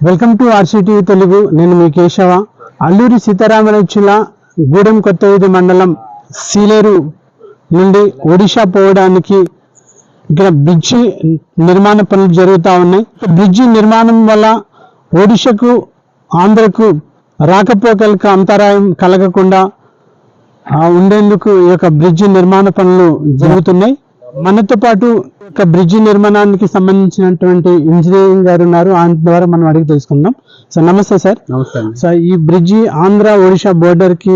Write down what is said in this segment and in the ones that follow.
Welcome to RCT Telugu. నేను మీ కేశవ. అల్లూరి సీతారామరాజు జిల్లా గూడెం కొత్త వీధి మండలం సీలేరు నుండి ఒడిషా పోవడానికి ఇక్కడ బ్రిడ్జి నిర్మాణ పనులు జరుగుతూ ఉన్నాయి. బ్రిడ్జి నిర్మాణం వల్ల ఒడిషాకు ఆంధ్రకు రాకపోకలకు అంతరాయం కలగకుండా ఉండేందుకు ఈ యొక్క బ్రిడ్జి నిర్మాణ పనులు జరుగుతున్నాయి. మనతో పాటు యొక్క బ్రిడ్జి నిర్మాణానికి సంబంధించినటువంటి ఇంజనీరింగ్ గారు ఉన్నారు. ఆయన ద్వారా మనం అడిగి తెలుసుకుందాం. సో నమస్తే సార్. నమస్తే సో ఈ బ్రిడ్జి ఆంధ్ర ఒడిషా బోర్డర్కి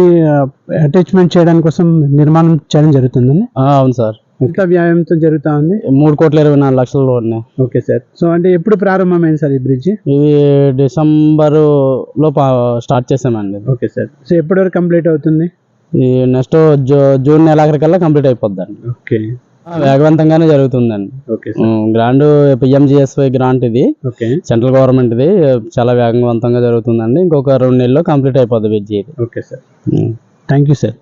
అటాచ్మెంట్ చేయడానికి కోసం నిర్మాణం చేయడం జరుగుతుందండి? అవును సార్. ఎంత వ్యాయామంతో జరుగుతా ఉంది మూడు కోట్ల ఇరవై నాలుగు లక్షలు ఉన్నాయి ఓకే సార్. సో అంటే ఎప్పుడు ప్రారంభమైంది సార్ ఈ బ్రిడ్జి? ఇది డిసెంబర్లో స్టార్ట్ చేసామండి. Okay sir. సో ఎప్పటి వరకు కంప్లీట్ అవుతుంది? ఈ నెక్స్ట్ జూన్ నెలాఖరికల్లా కంప్లీట్ అయిపోద్దండి. ఓకే. వేగవంతంగానే జరుగుతుందండి. గ్రాండ్ పిఎంజిఎస్వై గ్రాంట్ ఇది. ఓకే. సెంట్రల్ గవర్నమెంట్ ఇది చాలా వేగవంతంగా జరుగుతుందండి. ఇంకొక రెండు నెలల్లో కంప్లీట్ అయిపోద్ది బ్రిడ్జి ఇది. Okay sir. Thank you sir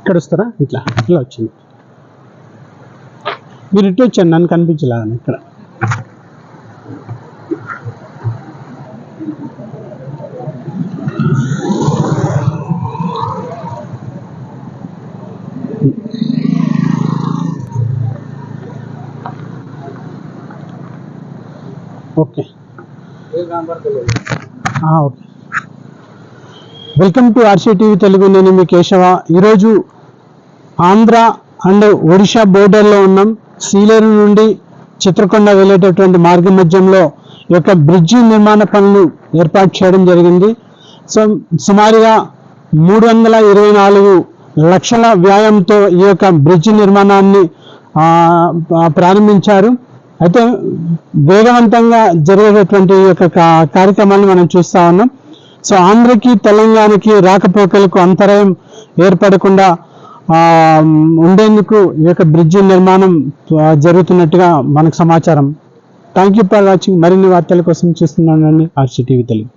ఇక్కడ వస్తారా ఇట్లా ఇట్లా వచ్చింది. మీరు ఇటు వచ్చాను నన్ను కనిపించలేదని ఇక్కడ. Okay. Okay. Welcome to RC TV Telugu నేను మీ కేశవ. ఈరోజు ఆంధ్ర అండ్ ఒడిషా బోర్డర్లో ఉన్నాం. సీలేరు నుండి చిత్రకొండ వెళ్ళేటటువంటి మార్గ మధ్యంలో ఈ యొక్క బ్రిడ్జి నిర్మాణ పనులు ఏర్పాటు చేయడం జరిగింది. సో సుమారుగా మూడు వందల ఇరవై నాలుగు లక్షల వ్యాయంతో ఈ యొక్క బ్రిడ్జి నిర్మాణాన్ని ప్రారంభించారు. అయితే వేగవంతంగా జరిగేటటువంటి ఈ యొక్క కార్యక్రమాన్ని మనం చూస్తా ఉన్నాం. సో ఆంధ్రకి తెలంగాణకి రాకపోకలకు అంతరాయం ఏర్పడకుండా ఉండేందుకు ఈ యొక్క బ్రిడ్జి నిర్మాణం జరుగుతున్నట్టుగా మనకు సమాచారం థ్యాంక్ యూ ఫర్ వాచింగ్ మరిన్ని వార్తల కోసం చూస్తున్నానండి ఆర్సీటీవీ తెలుగు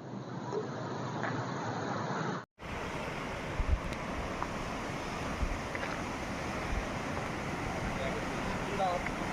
up.